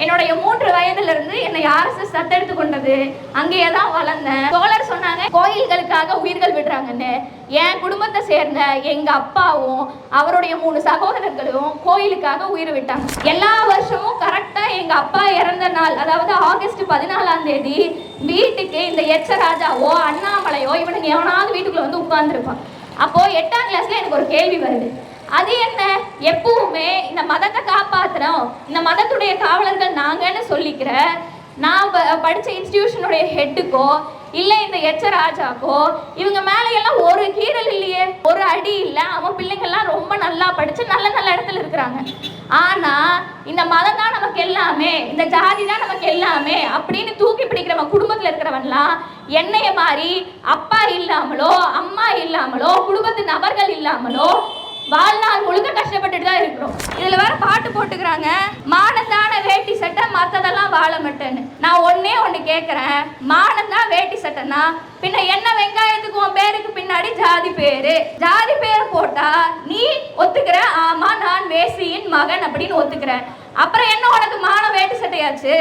என்னுடைய மூன்று வயதுல இருந்து என்னை அரசு சத்தெடுத்து கொண்டது. அங்கேயே தான் வளர்ந்தேன். தோழர் சொன்னாங்க கோயில்களுக்காக உயிர்கள் விடுறாங்கன்னு. என் குடும்பத்தை சேர்ந்த எங்க அப்பாவும் அவருடைய மூணு சகோதரர்களும் கோயிலுக்காக உயிர் விட்டாங்க. எல்லா வருஷமும் கரெக்டா எங்க அப்பா இறந்த நாள் அதாவது ஆகஸ்ட் பதினாலாம் தேதி வீட்டுக்கு இந்த எச்ச ராஜாவோ அண்ணாமலையோ இவனுக்கு எவனாவது வீட்டுக்குள்ள வந்து உட்கார்ந்துருப்பான். அப்போ எட்டாம் கிளாஸ்ல எனக்கு ஒரு கேள்வி வருது. அது என்ன? எப்பவுமே இந்த மதத்தை காப்பாத்துறோம் இந்த மதத்துடைய காவலர்கள் நாங்கன்னு சொல்லிக்கிற நான் படித்த படிச்ச இன்ஸ்டிடியூஷனுடைய ஹெட்டுக்கோ இல்லை இந்த எச்ச ராஜாக்கோ இவங்க மேலையெல்லாம் ஒரு கீரல் இல்லையே ஒரு அடி இல்லை. அவன் பிள்ளைங்கள்லாம் ரொம்ப நல்லா படிச்சு நல்ல நல்ல இடத்துல இருக்கிறாங்க. ஆனா இந்த மதம் தான் நமக்கு எல்லாமே இந்த ஜாதி தான் நமக்கு எல்லாமே அப்படின்னு தூக்கி பிடிக்கிறவன் குடும்பத்துல இருக்கிறவன்லாம் என்னைய மாதிரி அப்பா இல்லாமலோ அம்மா இல்லாமலோ குடும்பத்து நபர்கள் இல்லாமலோ வாழ்நாள் முழுக்க கஷ்டப்பட்டுட்டு தான் இருக்கிறோம். இதுல வேற பாட்டு போட்டுக்கிறாங்க. மானந்தான வேட்டி சட்டை மத்ததெல்லாம் வாழ மாட்டேன்னு. நான் ஒன்னே ஒன்று கேக்குறேன். மானந்தான் வேட்டி சட்டைனா பின்ன என்ன வெங்காயத்துக்கு உன் பேருக்கு பின்னாடி ஜாதி பேரு? ஜாதி பேரை போட்டா நீ ஒத்துக்கிற ஆமா நான் வேசியின் மகன் அப்படின்னு ஒத்துக்கிறேன். அப்புறம் என்ன உனக்கு மான வேட்டி சட்டையாச்சு?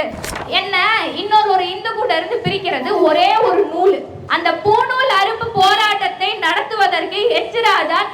என்ன இன்னொரு ஒரு இந்து கூட இருந்து பிரிக்கிறது ஒரே ஒரு நூல். அந்த பூநூல் அரும்பு போரா நடத்துவதற்கு எச்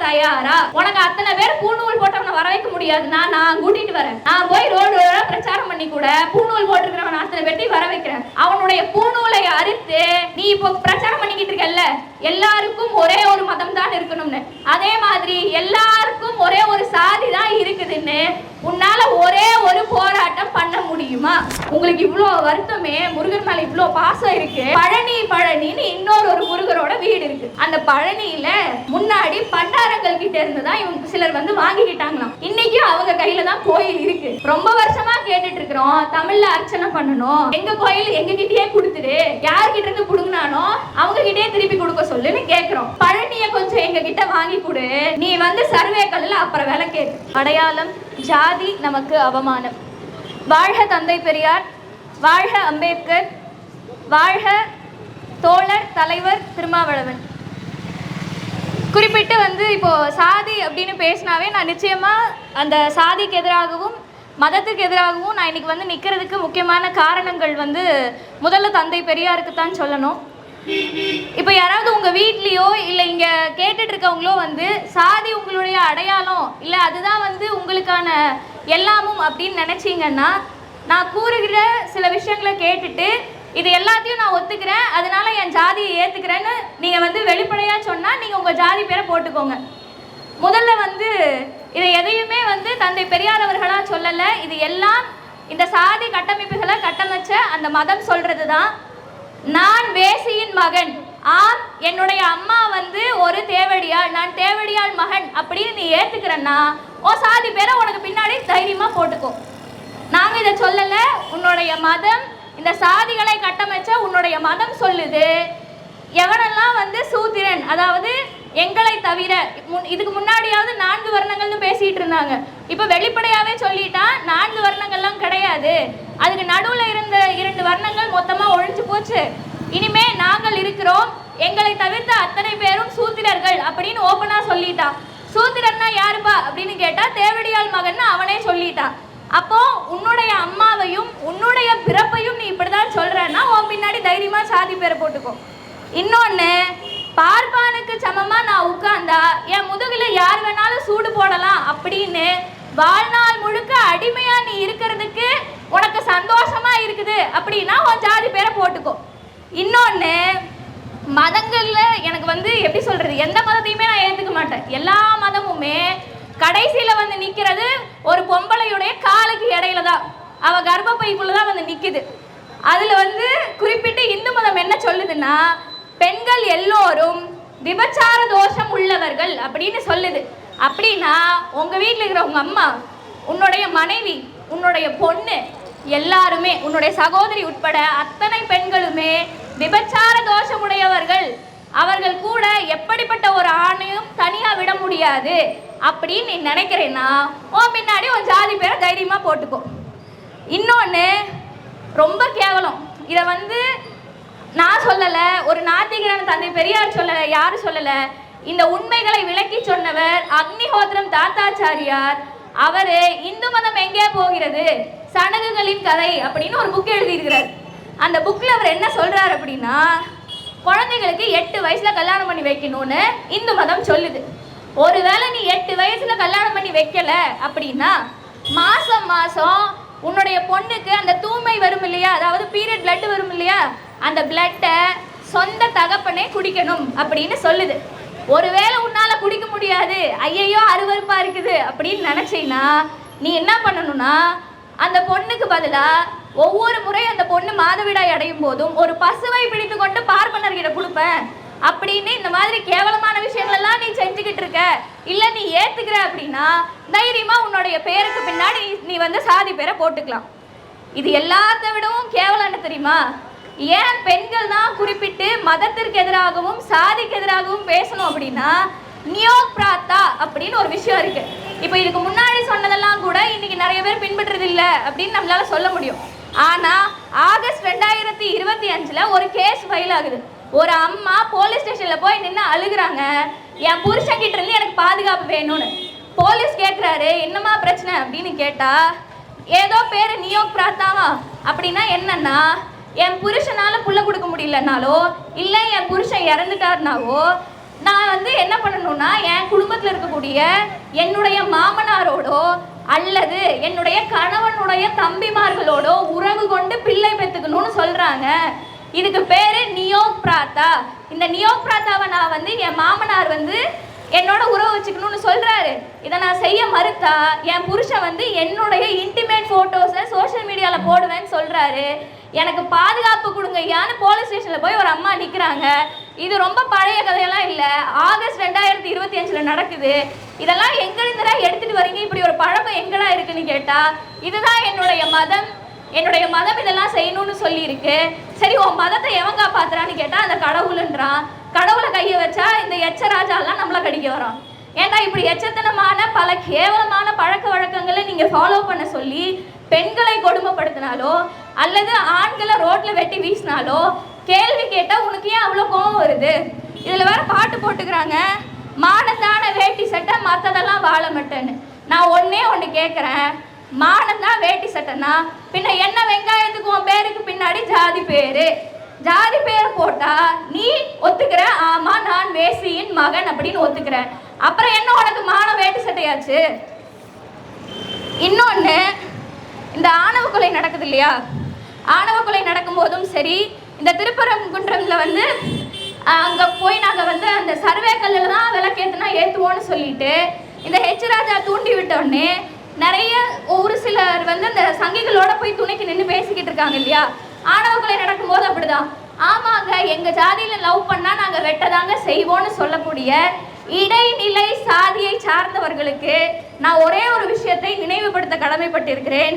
தயாரா? உனக்கு அத்தனை பேர் பூநூல் போட்டவன வர வைக்க முடியாதுன்னா நான் கூட்டிட்டு வரேன். நான் போய் ரோடு ரோடா பிரச்சாரம் பண்ணி கூட பூநூல் போட்டிருக்கிறவன் அத்தனை பேர்த்தையும் வர வைக்கிறேன். அவனுடைய பூநூலை அறுத்து நீ இப்போ பிரச்சாரம் பண்ணிக்கிட்டு இருக்கல்ல? எல்லாருக்கும் ஒரே ஒரு மதம் தான் இருக்கணும்னு. அதே மாதிரி எல்லாருக்கும் ஒரே ஒரு சாதி தான் இருக்குதுன்னு உன்னால ஒரே ஒரு போராட்டம் பண்ண முடியுமா? உங்களுக்கு இவ்வளோ வருத்தமே முருகன் மேல இவ்வளோ பாசம் இருக்கு. பழனி பழனின்னு இன்னொரு ஒரு முருகரோட வீடு இருக்கு. அந்த பழனியில முன்னாடி பண்டாரங்கள் கிட்ட இருந்து தான் இவங்க சிலர் வந்து வாங்கிக்கிட்டாங்களாம். இன்னைக்கும் அவங்க கையில தான் கோயில் இருக்கு. ரொம்ப வருஷமா கேட்டுட்டு இருக்கிறோம். தமிழ்ல அர்ச்சனை பண்ணணும். எங்க கோயில் எங்க கிட்டயே கொடுத்துடு. யார்கிட்ட இருந்து புடுங்கினானோ அவங்க கிட்டயே திருப்பி கொடுக்க சொல்லுன்னு கேக்குறோம். பழனிய கொஞ்சம் எங்க கிட்ட வாங்கி கொடு. நீ வந்து சர்வே கல்லுல அப்புறம் விலை கேட்டு அடையாளம் ஜாதி நமக்கு அவமானம். வாழ்க தந்தை பெரியார் வாழ்க அம்பேத்கர் வாழ்க தோழர் தலைவர் திருமாவளவன். குறிப்பிட்டு வந்து இப்போ சாதி அப்படின்னு பேசினாவே நான் நிச்சயமா அந்த சாதிக்கு எதிராகவும் மதத்துக்கு எதிராகவும் நான் இன்னைக்கு வந்து நிற்கிறதுக்கு முக்கியமான காரணங்கள் வந்து முதல்ல தந்தை பெரியாருக்கு தான் சொல்லணும். இப்போ யாராவது உங்கள் வீட்லேயோ இல்லை இங்கே கேட்டுட்டு இருக்கவங்களோ வந்து சாதி உங்களுடைய அடையாளம் இல்லை அதுதான் வந்து உங்களுக்கான எல்லாமும் அப்படின்னு நினச்சிங்கன்னா நான் கூறுகிற சில விஷயங்களை கேட்டுட்டு இது எல்லாத்தையும் நான் ஒத்துக்கிறேன் அதனால என் ஜாதியை ஏற்றுக்கிறேன்னு நீங்கள் வந்து வெளிப்படையாக சொன்னால் நீங்கள் உங்கள் ஜாதி பேரை போட்டுக்கோங்க. முதல்ல வந்து இதை எதையுமே வந்து தந்தை பெரியார் அவர்களா சொல்லலை. இது எல்லாம் இந்த சாதி கட்டமைப்புகளை கட்டமைச்ச அந்த மதம் சொல்றது தான் நான் வேசியின் மகன். ஆம் என்னுடைய அம்மா வந்து ஒரு தேவடியாள் நான் தேவடியாள் மகன் அப்படின்னு நீ ஏத்துக்கிறன்னா ஓ சாதி பேரை உனக்கு பின்னாடி தைரியமா போட்டுக்கோ. நாங்க இதை சொல்லல உன்னுடைய மதம் இந்த சாதிகளை கட்டமைச்ச உன்னுடைய மதம் சொல்லுது. எவனெல்லாம் வந்து சூத்திரன் அதாவது எங்களை தவிர முன்- இதுக்கு முன்னாடியாவது நான்கு வர்ணங்கள்னு பேசிட்டு இருந்தாங்க. இப்போ வெளிப்படையாவே சொல்லிட்டா நான்கு வர்ணங்கள்லாம் கிடையாது. அதுக்கு நடுவில் இருந்த இரண்டு வர்ணங்கள் மொத்தமாக ஒழிஞ்சு போச்சு. இனிமே நாங்கள் இருக்கிறோம். எங்களை தவிர்த்த அத்தனை பேரும் சூத்திரர்கள் அப்படின்னு ஓப்பனாக சொல்லிட்டான் சூத்திரன்னா யாருப்பா அப்படின்னு கேட்டால் தேவடியாள் மகன் அவனே சொல்லிட்டான் அப்போ உன்னுடைய அம்மாவையும் உன்னுடைய பிறப்பையும் நீ இப்படிதான் சொல்றன்னா உன் பின்னாடி தைரியமா சாதி பேரை போட்டுக்கோ. இன்னொன்னு பார்ப்பானுக்கு சமமா நான் உட்கார்ந்தா என் முதுகுல யார் வேணாலும் சூடு போடலாம் அப்படின்னு வாழ்நாள் முழுக்க அடிமையா நீ இருக்கிறதுக்கு உனக்கு சந்தோஷமா இருக்குது அப்படின்னா உன் ஜாதி பேரை போட்டுக்கோ. இன்னொன்று மதங்களில் எனக்கு வந்து எப்படி சொல்றது எந்த மதத்தையுமே நான் ஏற்றுக்க மாட்டேன். எல்லா மதமுமே கடைசியில் வந்து நிற்கிறது ஒரு பொம்பளையுடைய காலுக்கு இடையில தான். அவள் கர்ப்பப்பைக்குள்ள தான் வந்து நிற்குது அதில் வந்து குறிப்பிட்டு இந்து மதம் என்ன சொல்லுதுன்னா பெண்கள் எல்லோரும் விபச்சார தோஷம் உள்ளவர்கள் அப்படின்னு சொல்லுது. அப்படின்னா உங்கள் வீட்டில் இருக்கிற உங்கள் அம்மா உன்னுடைய மனைவி உன்னுடைய பொண்ணு எல்லாருமே உன்னுடைய சகோதரி உட்பட அத்தனை பெண்களுமே விபச்சார தோஷமுடையவர்கள். அவர்கள் கூட எப்படிப்பட்ட ஒரு ஆணையும் தனியா விட முடியாது. அப்படின்னு நீ நினைக்கிறேன்னா உன் பின்னாடி உன் ஜாதி பேரை தைரியமா போட்டுக்கோ. இன்னொன்று ரொம்ப கேவலம். இதை வந்து நான் சொல்லலை ஒரு நாத்திகரன் தந்தை பெரியார் சொல்லலை யாரும் சொல்லலை. இந்த உண்மைகளை விளக்கி சொன்னவர் அக்னிஹோத்திரம் தாத்தாச்சாரியார். அவர் இந்து மதம் எங்கே போகிறது? சடங்குகளின் கதை அப்படின்னு ஒரு புக் எழுதியிருக்கிறார். அந்த புக்கில் அவர் என்ன சொல்கிறார் அப்படின்னா குழந்தைகளுக்கு எட்டு வயசில் கல்யாணம் பண்ணி வைக்கணும்னு இந்து மதம் சொல்லுது. ஒருவேளை நீ எட்டு வயசில் கல்யாணம் பண்ணி வைக்கல அப்படின்னா மாதம் மாதம் உன்னுடைய பொண்ணுக்கு அந்த தூய்மை வரும் இல்லையா? அதாவது பீரியட் பிளட் வரும் இல்லையா? அந்த பிளட்டை சொந்த தகப்பனே குடிக்கணும் அப்படின்னு சொல்லுது. ஒருவேளை உன்னால் குடிக்க முடியாது. ஐயையோ அருவருப்பாக இருக்குது அப்படின்னு நினச்சின்னா நீ என்ன பண்ணணும்னா அந்த பொண்ணுக்கு பதிலா ஒவ்வொரு முறை அந்த பொண்ணு மாதவிடாய் அடையும் போதும் ஒரு பசுவை பிடித்து கொண்டு பார்ப்பனர்கிட்ட கொடுப்பேன் அப்படின்னு இந்த மாதிரி கேவலமான விஷயங்கள் எல்லாம் நீ செஞ்சுக்கிட்டு இருக்க. இல்ல நீ ஏத்துக்கிற அப்படின்னா தைரியமா உன்னுடைய பேருக்கு பின்னாடி நீ வந்து சாதி பேரை போட்டுக்கலாம். இது எல்லாத்த விடவும் கேவலம் என்ன தெரியுமா? ஏன் பெண்கள் தான் குறிப்பிட்டு மதத்திற்கு எதிராகவும் சாதிக்கு எதிராகவும் பேசணும் அப்படின்னா நியோ பிராத்தா அப்படின்னு ஒரு விஷயம் இருக்கு. இப்போ இதுக்கு முன்னாடி சொன்னதெல்லாம் கூட இன்னைக்கு நிறைய பேர் பின்பற்றுறது இல்லை அப்படின்னு நம்மளால சொல்ல முடியும். ஆனா ஆகஸ்ட் ரெண்டாயிரத்தி இருபத்தி அஞ்சுல ஒரு கேஸ் ஃபைல் ஆகுது. ஒரு அம்மா போலீஸ் ஸ்டேஷன்ல போய் நின்று அழுகுறாங்க. என் புருஷன் கிட்ட இருந்து எனக்கு பாதுகாப்பு வேணும்னு. போலீஸ் கேட்குறாரு என்னம்மா பிரச்சனை? அப்படின்னு கேட்டா ஏதோ பேரு நியோக் பிரார்த்தாவா அப்படின்னா என்னன்னா என் புருஷனால புள்ள கொடுக்க முடியலனாலோ இல்லை என் புருஷன் இறந்துட்டாருனாவோ நான் வந்து என்ன பண்ணணும்னா என் குடும்பத்தில் இருக்கக்கூடிய என்னுடைய மாமனாரோடோ அல்லது என்னுடைய கணவனுடைய தம்பிமார்களோடோ உறவு கொண்டு பிள்ளை பெற்றுக்கணும்னு சொல்கிறாங்க இதுக்கு பேர் நியோக் பிராத்தா இந்த நியோக் பிராத்தாவை நான் வந்து என் மாமனார் வந்து என்னோட உறவு வச்சுக்கணும்னு சொல்கிறாரு இதை நான் செய்ய மறுத்தா என் புருஷன் வந்து என்னுடைய இன்டிமேட் ஃபோட்டோஸை சோஷியல் மீடியாவில் போடுவேன்னு சொல்கிறாரு எனக்கு பாதுகாப்பு கொடுங்க ஐயான்னு போலீஸ் ஸ்டேஷனில் போய் ஒரு அம்மா நிற்கிறாங்க இது ரொம்ப பழைய கதையெல்லாம் இல்லை. ஆகஸ்ட் ரெண்டாயிரத்தி இருபத்தி அஞ்சில் நடக்குது. இதெல்லாம் எங்கிருந்துடா எடுத்துட்டு வரீங்க? இப்படி ஒரு பழக்கம் எங்கடா இருக்குன்னு கேட்டா இதுதான் என்னுடைய மதம். என்னுடைய மதம் இதெல்லாம் செய்யணும்னு சொல்லியிருக்கு. சரி உன் மதத்தை எவன் காப்பாத்துறான்னு கேட்டா அந்த கடவுளுன்றான். கடவுளை கையை வச்சா இந்த எச்ச ராஜாலாம் நம்மள கடிக்க வரான். ஏன்டா இப்படி எச்சத்தனமான பல கேவலமான பழக்க வழக்கங்களை நீங்க ஃபாலோ பண்ண சொல்லி பெண்களை கொடுமைப்படுத்தினாலோ அல்லது ஆண்களை ரோட்ல வெட்டி வீசினாலோ கேள்வி கேட்டா உனக்கு ஏன் அவ்வளோ கோவம் வருது? இதுல வேற பாட்டு போட்டுக்கிறாங்க. மானத்தான வேட்டி சட்டை மற்றதெல்லாம் வாழ மாட்டேன்னு. நான் ஒண்ணே ஒன்று கேட்குறேன் மானந்தான் வேட்டி சட்டைனா பின்ன என்ன வெங்காயத்துக்கு உன் பேருக்கு பின்னாடி ஜாதி பேரு? ஜாதி பேர் போட்டா நீ ஒத்துக்கிற ஆமா நான் வேசியின் மகன் அப்படின்னு ஒத்துக்கிற. அப்புறம் என்ன உனக்கு மான வேட்டி சட்டையாச்சு? இன்னொன்று இந்த ஆணவ கொலை நடக்குது இல்லையா? ஆணவ கொலை நடக்கும்போதும் சரி இந்த திருப்பரங்குன்றம்ல வந்து அங்கே போய் நாங்கள் வந்து அந்த சர்வே கல்லில் தான் விளக்கேற்றுனா ஏற்றுவோன்னு சொல்லிட்டு இந்த ஹெச் ராஜா தூண்டி விட்டோடனே நிறைய ஒரு சிலர் வந்து அந்த சங்கிகளோட போய் துணைக்கு நின்று பேசிக்கிட்டு இருக்காங்க இல்லையா? ஆணவ கொலை நடக்கும்போது அப்படிதான். ஆமாங்க எங்கள் ஜாதியில் லவ் பண்ணால் நாங்கள் வெட்டதாங்க செய்வோம்னு சொல்லக்கூடிய இடைநிலை சாதியை சார்ந்தவர்களுக்கு நான் ஒரே ஒரு விஷயத்தை நினைவுபடுத்த கடமைப்பட்டிருக்கிறேன்.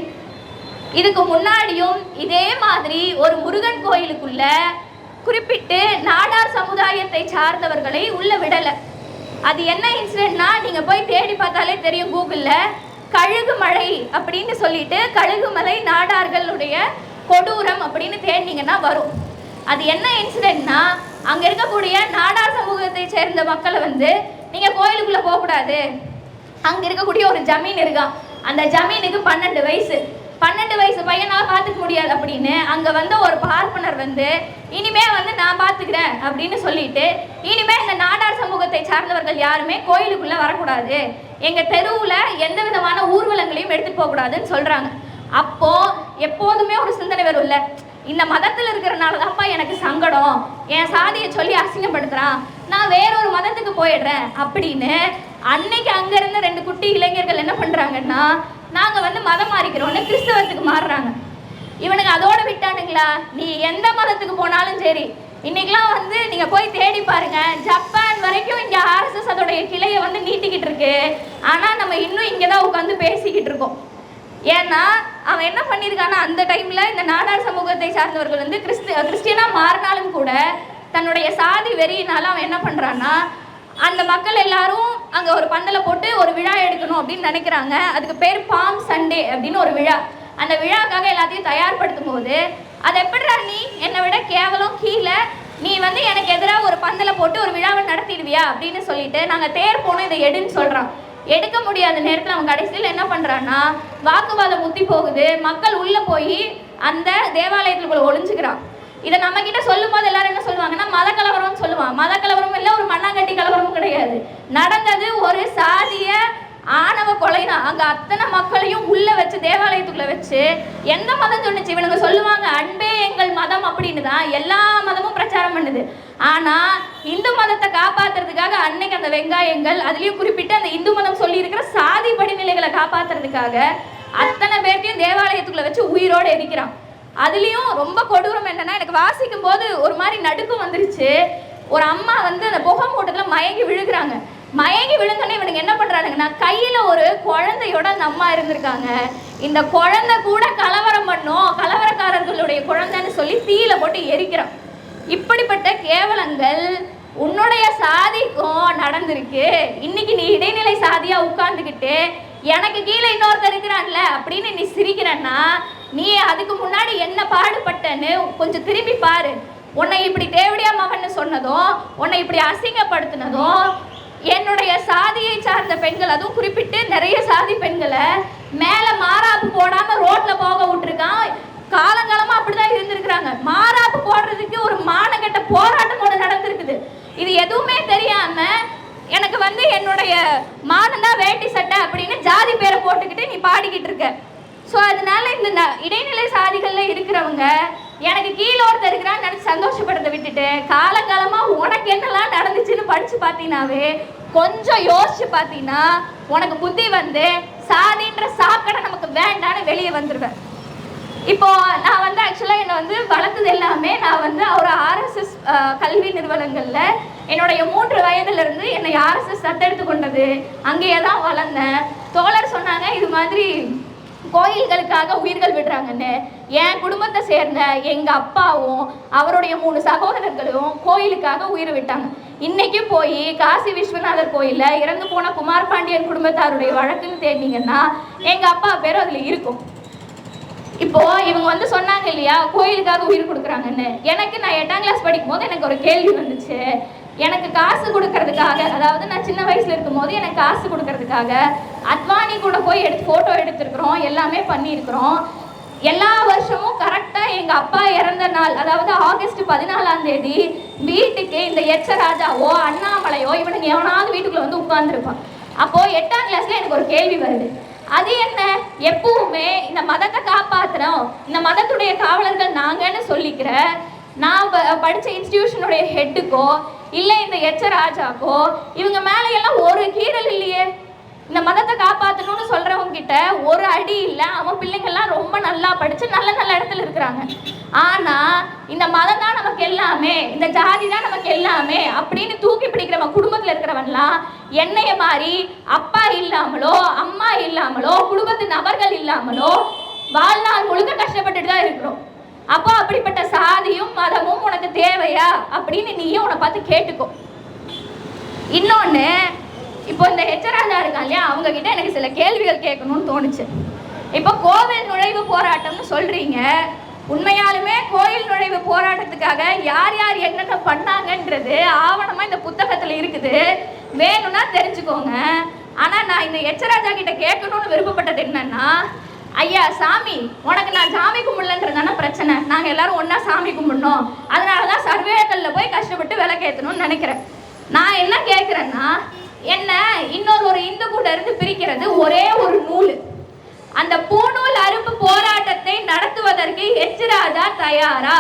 இதுக்கு முன்னாடியும் இதே மாதிரி ஒரு முருகன் கோயிலுக்குள்ள குறிப்பிட்டு நாடார் சமுதாயத்தை சார்ந்தவர்களை உள்ள விடல. அது என்ன இன்சிடென்ட்னா நீங்க போய் தேடி பார்த்தாலே தெரியும் கூகுள்ல கழுகு மலை அப்படின்னு சொல்லிட்டு கழுகுமலை நாடார்களுடைய கொடூரம் அப்படின்னு தேடினீங்கன்னா வரும். அது என்ன இன்சிடென்ட்னா அங்க இருக்கக்கூடிய நாடார் சமூகத்தை சேர்ந்த மக்களை வந்து நீங்க கோயிலுக்குள்ள போகக்கூடாது. அங்க இருக்கக்கூடிய ஒரு ஜமீன் இருக்கான். அந்த ஜமீனுக்கு பன்னெண்டு வயசு. பன்னெண்டு வயசு பையனால பார்த்துக்க முடியாது அப்படின்னு அங்கே வந்த ஒரு பார்ப்பனர் வந்து இனிமே வந்து நான் பார்த்துக்கிறேன் அப்படின்னு சொல்லிட்டு இனிமே இந்த நாடார் சமூகத்தை சார்ந்தவர்கள் யாருமே கோயிலுக்குள்ளே வரக்கூடாது. எங்கள் தெருவில் எந்த விதமான ஊர்வலங்களையும் எடுத்துகிட்டு போகக்கூடாதுன்னு சொல்கிறாங்க அப்போது எப்போதுமே ஒரு சிந்தனை வரும்ல இந்த மதத்தில் இருக்கிறனால தான்ப்பா எனக்கு சங்கடம். என் சாதியை சொல்லி அசிங்கப்படுத்துகிறான் நான் வேறொரு மதத்துக்கு போயிடுறேன். அப்படின்னு அன்னைக்கு அங்கே இருந்த ரெண்டு குட்டி இளைஞர்கள் என்ன பண்ணுறாங்கன்னா நாங்க வந்து மதம் மாறிக்கிறோம்னு கிறிஸ்தவத்துக்கு மாறுறாங்க. இவனுக்கு அதோட விட்டானுங்களா? நீ எந்த மதத்துக்கு போனாலும் சரி. இன்னைக்கெல்லாம் வந்து நீங்க போய் தேடி பாருங்க. ஜப்பான் வரைக்கும் இங்க ஆர்எஸ்எஸ் அதோடைய கிளையை வந்து நீட்டிக்கிட்டு இருக்கு. ஆனா நம்ம இன்னும் இங்க தான் உட்காந்து பேசிக்கிட்டு இருக்கோம். ஏன்னா அவன் என்ன பண்ணியிருக்கான்னா அந்த டைம்ல இந்த நாடார் சமூகத்தை சார்ந்தவர்கள் வந்து கிறிஸ்து கிறிஸ்டியனா மாறினாலும் கூட தன்னுடைய சாதி வெறியினால அவன் என்ன பண்றான்னா அந்த மக்கள் எல்லாரும் அங்க ஒரு பந்தலை போட்டு ஒரு விழா எடுக்கணும் அப்படின்னு நினைக்கிறாங்க. அதுக்கு பேர் பாம் சண்டே அப்படின்னு ஒரு விழா. அந்த விழாக்காக எல்லாத்தையும் தயார்படுத்தும் போது அது எப்படிடா நீ? என்னை விட கேவலம் கீழே. நீ வந்து எனக்கு எதிராக ஒரு பந்தலை போட்டு ஒரு விழாவை நடத்திடுவியா? அப்படின்னு சொல்லிட்டு நாங்கள் தேர் போனோம் இதை எடுன்னு சொல்கிறோம் எடுக்க முடியாத நேரத்தில் அவன் கடைசியில் என்ன பண்ணுறான்னா வாக்குவாதம் முத்தி போகுது. மக்கள் உள்ளே போய் அந்த தேவாலயத்துக்குள்ள ஒளிஞ்சுக்க இதை நம்ம கிட்ட சொல்லும் போது எல்லாரும் என்ன சொல்லுவாங்கன்னா மத கலவரம்னு சொல்லுவான் மத கலவரம் இல்லை ஒரு மண்ணாங்கட்டி கலவரமும் கிடையாது. நடந்தது ஒரு சாதிய ஆணவ கொலை தான் அங்க அத்தனை மக்களையும் உள்ள வச்சு தேவாலயத்துக்குள்ள வச்சு எந்த மதம் சொன்னுச்சு? இவனுங்க சொல்லுவாங்க அன்பே எங்கள் மதம் அப்படின்னு தான் எல்லா மதமும் பிரச்சாரம் பண்ணுது. ஆனா இந்து மதத்தை காப்பாத்துறதுக்காக அன்னைக்கு அந்த வெங்காயங்கள் அதுலயும் குறிப்பிட்டு அந்த இந்து மதம் சொல்லி இருக்கிற சாதி படிநிலைகளை காப்பாத்துறதுக்காக அத்தனை பேர்த்தையும் தேவாலயத்துக்குள்ள வச்சு உயிரோடு எரிக்கிறான். அதுலேயும் ரொம்ப கொடூரம் என்னன்னா எனக்கு வாசிக்கும் போது ஒரு மாதிரி நடுக்கம் வந்துருச்சு. ஒரு அம்மா வந்து அந்த புகை மூட்டத்தில் மயங்கி விழுகிறாங்க. மயங்கி விழுந்தோடனே இவனுக்கு என்ன பண்றானுங்கன்னா கையில ஒரு குழந்தையோட அந்த அம்மா இருந்திருக்காங்க. இந்த குழந்தை கூட கலவரம் பண்ணும் கலவரக்காரர்களுடைய குழந்தைன்னு சொல்லி தீயில போட்டு எரிக்கிறான். இப்படிப்பட்ட கேவலங்கள் உன்னுடைய சாதிக்கும் நடந்திருக்கு. இன்னைக்கு நீ இடைநிலை சாதியா உட்கார்ந்துக்கிட்டு எனக்கு கீழே இன்னொருத்தர் இருக்கிறான்ல அப்படின்னு நீ சிரிக்கிறன்னா நீ அதுக்கு முன்னாடி என்ன பாடுபட்டன்னு கொஞ்சம் திரும்பி பாரு. உன்னை இப்படி தேவடியா மகன் சொன்னதும் உன்னை இப்படி அசிங்கப்படுத்தினதும் என்னுடைய சாதியை சார்ந்த பெண்கள் அதுவும் குறிப்பிட்டு நிறைய சாதி பெண்களை மேல மாறாப்பு போடாம ரோட்ல போக விட்டுருக்கான். காலங்காலமா அப்படிதான் இருந்திருக்கிறாங்க. மாறாப்பு போடுறதுக்கு ஒரு மானகட்ட போராட்டம் ஒன்று நடந்திருக்குது. இது எதுவுமே தெரியாம எனக்கு வந்து என்னுடைய மானம் தான் வேட்டி சட்டை அப்படின்னு ஜாதி பேரை போட்டுக்கிட்டு நீ பாடிக்கிட்டு இருக்க. ஸோ அதனால இந்த இடைநிலை சாதிகளில் இருக்கிறவங்க எனக்கு கீழே ஒருத்தர் இருக்கிறான்னு நினச்சி சந்தோஷப்படுறத விட்டுட்டு காலகாலமாக உனக்கு என்னெல்லாம் நடந்துச்சுன்னு படித்து பார்த்தீங்கன்னாவே கொஞ்சம் யோசிச்சு பார்த்தீங்கன்னா உனக்கு புத்தி வந்து சாதின்ற சாக்கடை நமக்கு வேண்டான்னு வெளியே வந்துடுவேன் இப்போ நான் வந்து ஆக்சுவலாக என்னை வந்து வளர்த்தது எல்லாமே நான் வந்து ஒரு ஆர்எஸ்எஸ் கல்வி நிறுவனங்களில் என்னுடைய மூன்று வயதுலேருந்து என்னை ஆர்எஸ்எஸ் தத்தெடுத்து கொண்டது. அங்கேயே தான் வளர்ந்தேன். தோழர் சொன்னாங்க இது மாதிரி கோயில்களுக்காக உயிர்கள் விடுறாங்கன்னு. என் குடும்பத்தை சேர்ந்த எங்கள் அப்பாவும் அவருடைய மூணு சகோதரர்களும் கோயிலுக்காக உயிர் விட்டாங்க. இன்னைக்கு போய் காசி விஸ்வநாதர் கோயிலில் இறந்து போன குமார் பாண்டியன் குடும்பத்தாருடைய வழக்குன்னு தேடினீங்கன்னா எங்கள் அப்பா பேர் அதில் இருக்கும். இப்போ இவங்க வந்து சொன்னாங்க இல்லையா கோயிலுக்காக உயிர் கொடுக்குறாங்கன்னு. எனக்கு நான் எட்டாம் கிளாஸ் படிக்கும் போது எனக்கு ஒரு கேள்வி வந்துச்சு. எனக்கு காசு கொடுக்கறதுக்காக அதாவது நான் சின்ன வயசுல இருக்கும்போது எனக்கு காசு கொடுக்கறதுக்காக அத்வானி கூட போய் எடுத்து ஃபோட்டோ எடுத்திருக்கிறோம் எல்லாமே பண்ணியிருக்கிறோம். எல்லா வருஷமும் கரெக்டாக எங்கள் அப்பா இறந்த நாள் அதாவது ஆகஸ்ட் பதினாலாம் தேதி வீட்டுக்கு இந்த எச்ச ராஜாவோ அண்ணாமலையோ இவனுங்க எவனாவது வீட்டுக்குள்ள வந்து உட்கார்ந்துருப்பான். அப்போ எட்டாம் கிளாஸ்ல எனக்கு ஒரு கேள்வி வருது. அது என்ன? எப்பவுமே இந்த மதத்தை காப்பாத்துறோம் இந்த மதத்துடைய காவலர்கள் நாங்கன்னு சொல்லிக்கிற நான் ப- படிச்ச இன்ஸ்டிடியூஷனுடைய ஹெட்டுக்கோ இல்லை இந்த எச்ச ராஜாக்கோ இவங்க மேலே எல்லாம் ஒரு கீரல் இல்லையே. இந்த மதத்தை காப்பாற்றணும்னு சொல்றவங்க கிட்ட ஒரு அடி இல்லை. அவன் பிள்ளைங்கள்லாம் ரொம்ப நல்லா படிச்சு நல்ல நல்ல இடத்துல இருக்கிறாங்க. ஆனா இந்த மதம் தான் நமக்கு எல்லாமே இந்த ஜாதி தான் நமக்கு எல்லாமே அப்படின்னு தூக்கி பிடிக்கிறவன் குடும்பத்துல இருக்கிறவன்லாம் என்னைய மாதிரி அப்பா இல்லாமலோ அம்மா இல்லாமலோ குடும்பத்து நபர்கள் இல்லாமலோ வாழ்நாள் முழுக்க கஷ்டப்பட்டுட்டு தான் இருக்கிறோம். அப்போ அப்படிப்பட்ட சாதியும் மதமும் உனக்கு தேவையா? அப்படின்னு நீயும் உன்னை பார்த்து கேட்டுக்கோ. இன்னொன்று இப்போ இந்த ஹெச்சராஜா இருக்கான் இல்லையா அவங்க கிட்ட எனக்கு சில கேள்விகள் கேட்கணும்னு தோணுச்சு. இப்போ கோவில் நுழைவு போராட்டம்னு சொல்றீங்க. உண்மையாலுமே கோயில் நுழைவு போராட்டத்துக்காக யார் யார் என்னென்ன பண்ணாங்கன்றது ஆவணமா இந்த புத்தகத்துல இருக்குது. வேணும்னா தெரிஞ்சுக்கோங்க. ஆனா நான் இந்த எச்சராஜா கிட்ட கேட்கணும்னு விருப்பப்பட்டது என்னன்னா ஐயா சாமி உனக்கு நான் சாமி கும்பிடலன்றதான பிரச்சனை. நாங்கள் எல்லாரும் ஒன்றா சாமி கும்பிடணும். அதனால தான் சர்வேக்கல்ல போய் கஷ்டப்பட்டு விளக்கேற்றணும்னு நினைக்கிறேன். நான் என்ன கேட்குறேன்னா என்ன இன்னொரு ஒரு இந்து கூட இருந்து பிரிக்கிறது ஒரே ஒரு நூல். அந்த பூநூல் அறுப்பு போராட்டத்தை நடத்துவதற்கு எச்ராஜா தயாரா?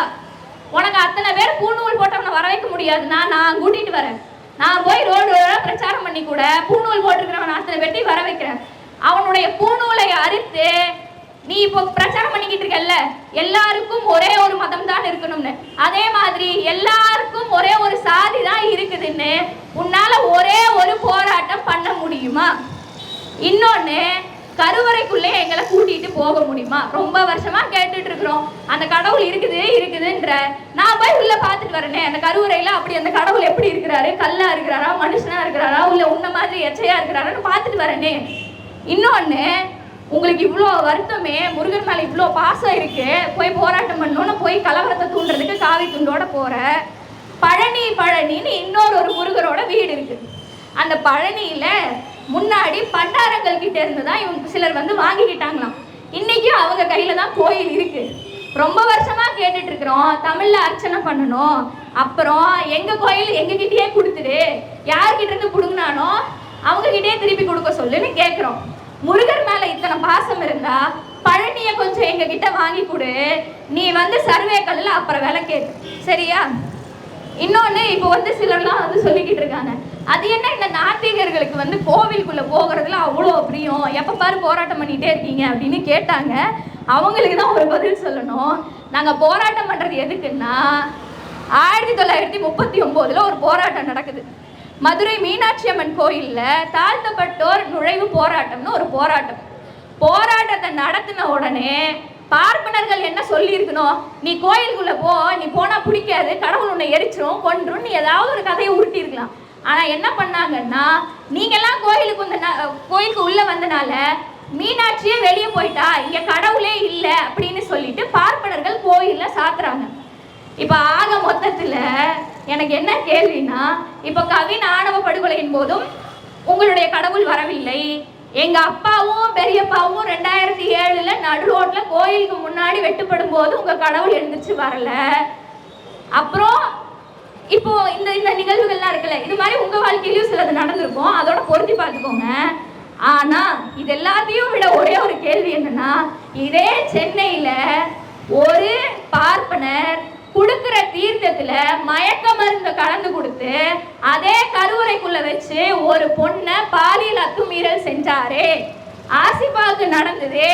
உனக்கு அத்தனை பேர் பூநூல் போட்டவனை வர வைக்க முடியாதுன்னா நான் கூட்டிட்டு வரேன். நான் போய் ரோடு ரோடா பிரச்சாரம் பண்ணி கூட பூநூல் போட்டிருக்கிறவன் அத்தனை பேர்த்தையும் வர வைக்கிறேன். அவனுடைய பூநூலை அறுத்து நீ இப்போ பிரச்சாரம் பண்ணிக்கிட்டு இருக்கல்ல? எல்லாருக்கும் ஒரே ஒரு மதம் தான் இருக்கணும்னு. அதே மாதிரி எல்லாருக்கும் ஒரே ஒரு சாதி தான் இருக்குதுன்னு உன்னால ஒரே ஒரு போராட்டம் பண்ண முடியுமா? இன்னொன்னு கருவறைக்குள்ளே எங்களை கூட்டிட்டு போக முடியுமா? ரொம்ப வருஷமா கேட்டுட்டு இருக்கிறோம். அந்த கடவுள் இருக்குது இருக்குதுன்ற. நான் போய் உள்ள பார்த்துட்டு வரேனே. அந்த கருவறையில அப்படி அந்த கடவுள் எப்படி இருக்கிறாரு? கல்லா இருக்கிறாரா? மனுஷனா இருக்கிறாரா? உள்ள உன்ன மாதிரி எச்சையா இருக்கிறாரான்னு பார்த்துட்டு வரேனே. இன்னொன்று உங்களுக்கு இவ்வளோ வருத்தமே முருகன் மேலே இவ்வளோ பாசம் இருக்கு போய் போராட்டம் பண்ணணும்னு போய் கலவரத்தை தூண்டுறதுக்கு காவி துண்டோட போற. பழனி பழனின்னு இன்னொரு ஒரு முருகரோட வீடு இருக்கு. அந்த பழனியில முன்னாடி பண்டாரங்கள் கிட்ட இருந்து தான் இவங்க சிலர் வந்து வாங்கிக்கிட்டாங்களாம். இன்னைக்கும் அவங்க கையில தான் கோயில் இருக்கு. ரொம்ப வருஷமா கேட்டுட்டு இருக்கிறோம் தமிழ்ல அர்ச்சனை பண்ணணும். அப்புறம் எங்க கோயில் எங்க கிட்டயே கொடுத்துடு. யார்கிட்ட இருந்து புடுங்கினானோ அவங்க கிட்டயே திருப்பி கொடுக்க சொல்லுன்னு கேட்குறோம் முருகர் மேல இத்தனை பாசம் இருந்தா பழனிய கொஞ்சம் எங்க கிட்ட வாங்கி கொடு. நீ வந்து சர்வே கல்லுல அப்புறம் விலை கேட்டு சரியா? இன்னொன்னு இப்போ வந்து சிலர்லாம் வந்து சொல்லிக்கிட்டு இருக்காங்க. அது என்ன இந்த நாத்திகர்களுக்கு வந்து கோவிலுக்குள்ள போகிறதுல அவ்வளோ பிரியம். எப்ப பாரு போராட்டம் பண்ணிட்டே இருக்கீங்க அப்படின்னு கேட்டாங்க. அவங்களுக்கு தான் ஒரு பதில் சொல்லணும். நாங்க போராட்டம் பண்றது எதுக்குன்னா ஆயிரத்தி தொள்ளாயிரத்தி முப்பத்தி ஒன்பதுல ஒரு போராட்டம் நடக்குது. மதுரை மீனாட்சி அம்மன் கோயிலில் தாழ்த்தப்பட்டோர் நுழைவு போராட்டம்னு ஒரு போராட்டம். போராட்டத்தை நடத்தின உடனே பார்ப்பனர்கள் என்ன சொல்லியிருக்கணும்? நீ கோயிலுக்குள்ள போ நீ போனா பிடிக்காது கடவுள் உன்னை எரிச்சிரும் கொன்றும் நீ ஏதாவது ஒரு கதையை உருட்டியிருக்கலாம். ஆனால் ஆனா என்ன பண்ணாங்கன்னா நீங்கெல்லாம் கோயிலுக்கு வந்த கோயிலுக்கு உள்ள வந்தனால மீனாட்சியே வெளியே போயிட்டா இங்க கடவுளே இல்லை அப்படின்னு சொல்லிட்டு பார்ப்பனர்கள் கோயிலில் சாத்துறாங்க. இப்ப ஆக மொத்தத்துல எனக்கு என்ன கேள்வினா இப்போ கவின் ஆணவ படுகொலையின் போதும் உங்களுடைய கடவுள் வரவில்லை. எங்க அப்பாவும் பெரியப்பாவும் ரெண்டாயிரத்தி ஏழுல நடு ரோட்ல கோயிலுக்கு முன்னாடி வெட்டுப்படும் போது உங்க கடவுள் எழுந்துச்சு வரல. அப்புறம் இப்போ இந்த இந்த நிகழ்வுகள்லாம் இருக்குல்ல இது மாதிரி உங்க வாழ்க்கையிலயும் சிலது நடந்திருக்கும். அதோட பொருத்தி பார்த்துக்கோங்க. ஆனா இது எல்லாத்தையும் விட ஒரே ஒரு கேள்வி என்னன்னா இதே சென்னையில ஒரு பார்ப்பனர் கொடுக்கிற தீர்த்தத்துல மயக்க மருந்து கலந்து கொடுத்து அதே கருவறைக்குள்ள வச்சு ஒரு பொண்ணை பாலியல் அத்துமீறல் செஞ்சாரே. ஆசிபாவுக்கு நடந்தது.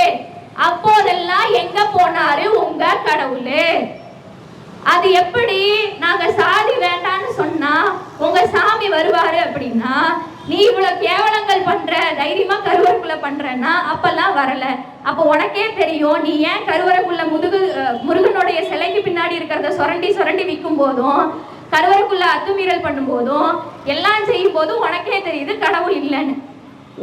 அப்போதெல்லாம் எங்க போனாரு உங்க கடவுளு? அது எப்படி நாங்க சாதி வேண்டாம்னு சொன்னா உங்க சாமி வருவாரு அப்படின்னா நீ இவ்வளவு கேவலங்கள் பண்ற தைரியமா கருவறைக்குள்ள பண்றன்னா அப்பெல்லாம் வரல. அப்ப உனக்கே தெரியும் நீ ஏன் கருவறைக்குள்ள முதுகு முருகனுடைய சிலைக்கு பின்னாடி இருக்கிறத சுரண்டி சுரண்டி விற்கும் போதும் கருவறைக்குள்ள அத்துமீறல் பண்ணும் போதும் எல்லாம் செய்யும் போதும் உனக்கே தெரியுது கடவுள் இல்லைன்னு.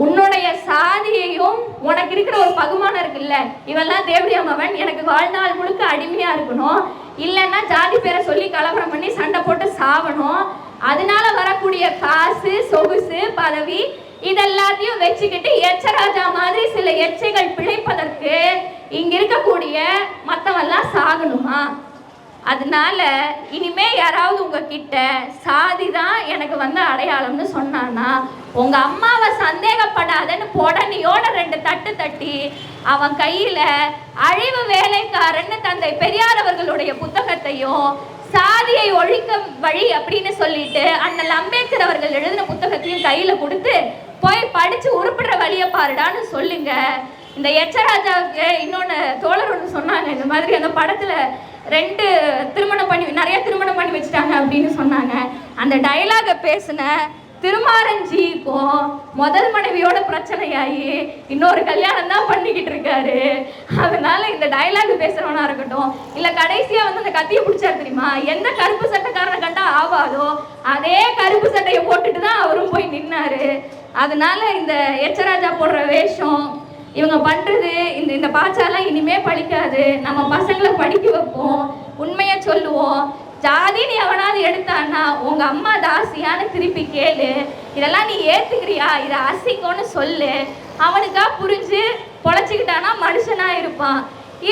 உன்னுடைய சாதியையும் உனக்கு இருக்கிற ஒரு பகுமானம் இருக்குல்ல இவெல்லாம் தேவடியாமவன் எனக்கு வாழ்நாள் முழுக்க அடிமையா இருக்கணும். இல்லைன்னா ஜாதி பேரை சொல்லி கலவரம் பண்ணி சண்டை போட்டு சாவணும். அதனால வரக்கூடிய காசு சொகுசு பதவி இதெல்லாத்தையும் வச்சுக்கிட்டு எச்சராஜா மாதிரி சில எச்சைகள் பிழைப்பதற்கு இங்க இருக்கக்கூடிய மத்தவெல்லாம் சாகணுமா? அதனால இனிமே யாராவது உங்ககிட்ட சாதி தான் எனக்கு வந்து அடையாளம்னு சொன்னான்னா உங்க அம்மாவை சந்தேகப்படாதன்னு பொடனியோட ரெண்டு தட்டு தட்டி அவன் கையில அழிவு வேலைக்காரன்னு தந்தை பெரியார் அவர்களுடைய புத்தகத்தையும் சாதியை ஒழிக்க வழி அப்படின்னு சொல்லிட்டு அண்ணல் அம்பேத்கர் அவர்கள் எழுதின புத்தகத்தையும் கையில கொடுத்து போய் படிச்சு உருப்படுற வழியை பாருடான்னு சொல்லுங்க. இந்த எச்சராஜாவுக்கு இன்னொன்று தோழர் ஒன்று சொன்னாங்க இந்த மாதிரி அந்த படத்துல ரெண்டு திருமணம் பண்ணி நிறைய திருமணம் பண்ணி வச்சுட்டாங்க அப்படின்னு சொன்னாங்க. அந்த டயலாகை பேசின திருமாரஞ்சிக்கும். முதல் மனைவியோட பிரச்சனையாகி இன்னொரு கல்யாணம் தான் பண்ணிக்கிட்டு இருக்காரு. அதனால இந்த டயலாக் பேசுறவனா இருக்கட்டும் இல்ல கடைசியா வந்து அந்த கத்தியை பிடிச்சாரு தெரியுமா? எந்த கருப்பு சட்டைக்காரனை கண்டா ஆவாதோ அதே கருப்பு சட்டையை போட்டுட்டு தான் அவரும் போய் நின்னாரு. அதனால இந்த எச்சராஜா போடுற வேஷம் இவங்க பண்றது இந்த இந்த பாச்சாலாம் இனிமே பழிக்காது. நம்ம பசங்களை படிக்க வைப்போம் உண்மையை சொல்லுவோம். ஜாதின்னு எவனாவது எடுத்தான்னா உங்க அம்மா தாசியான்னு திருப்பி கேளு. இதெல்லாம் நீ ஏத்துக்கிறியா? இதை அசிங்கம்னு சொல்லு. அவனுக்கா புரிஞ்சு பொழைச்சிக்கிட்டானா மனுஷனா இருப்பான்.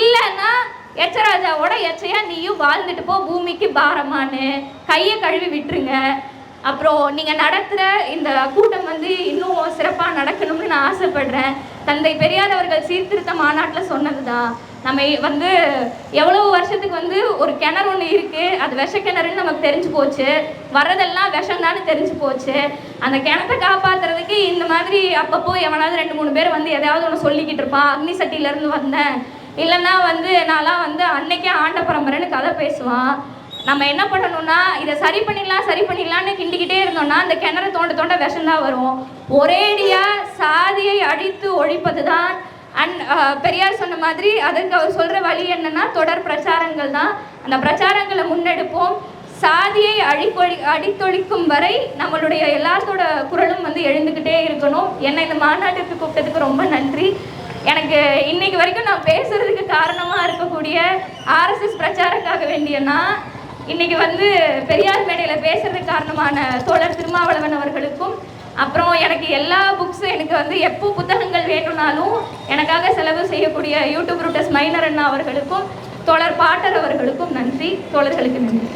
இல்லைன்னா எச்சராஜாவோட எச்சையா நீயும் வாழ்ந்துட்டு போ பூமிக்கு பாரமான்னு. கையை கழுவி விட்டுருங்க. அப்புறம் நீங்கள் நடத்துகிற இந்த கூட்டம் வந்து இன்னும் சிறப்பாக நடக்கணும்னு நான் ஆசைப்படுறேன். தந்தை பெரியார் அவர்கள் சீர்திருத்த மாநாட்டில் சொன்னது தான் நம்ம வந்து எவ்வளவு வருஷத்துக்கு வந்து ஒரு கிணறு ஒன்று இருக்குது அது விஷ கிணறுன்னு நமக்கு தெரிஞ்சு போச்சு. வர்றதெல்லாம் விஷம் தெரிஞ்சு போச்சு. அந்த கிணத்தை காப்பாத்துறதுக்கு இந்த மாதிரி அப்பப்போ எவனாவது ரெண்டு மூணு பேர் வந்து எதாவது ஒன்று சொல்லிக்கிட்டு இருப்பான் அக்னி சட்டியிலேருந்து வந்தேன். இல்லைன்னா வந்து நான்லாம் வந்து அன்னைக்கே ஆண்ட பரம்பரைன்னு கதை பேசுவான். நம்ம என்ன பண்ணணும்னா இதை சரி பண்ணிடலாம் சரி பண்ணிடலாம்னு கிண்டிக்கிட்டே இருந்தோம்னா அந்த கிணறு தோண்ட தோண்ட விஷம்தான் வரும். ஒரேடியா சாதியை அழித்து ஒழிப்பது தான் அண்ட் uh, பெரியார் சொன்ன மாதிரி அதற்கு அவர் சொல்கிற வழி என்னன்னா தொடர் பிரச்சாரங்கள் தான். அந்த பிரச்சாரங்களை முன்னெடுப்போம். சாதியை அழிப்பொழி அடித்தொழிக்கும் வரை நம்மளுடைய எல்லாத்தோட குரலும் வந்து எழுந்துக்கிட்டே இருக்கணும். என்னை இந்த மாநாட்டுக்கு கூப்பிட்டதுக்கு ரொம்ப நன்றி. எனக்கு இன்னைக்கு வரைக்கும் நான் பேசுறதுக்கு காரணமாக இருக்கக்கூடிய ஆர்எஸ்எஸ் பிரச்சாரக்காக வேண்டியனா இன்னைக்கு வந்து பெரியார் மேடையில் பேசுறதுக்கு காரணமான தோழர் திருமாவளவன் அவர்களுக்கும் அப்புறம் எனக்கு எல்லா புக்ஸும் எனக்கு வந்து எப்போ புத்தகங்கள் வேணும்னாலும் எனக்காக செலவு செய்யக்கூடிய யூடியூப் ரூட்டஸ் மைனர் அண்ணா அவர்களுக்கும் தோழர் பாட்டர் அவர்களுக்கும் நன்றி. தோழர்களுக்கு நன்றி.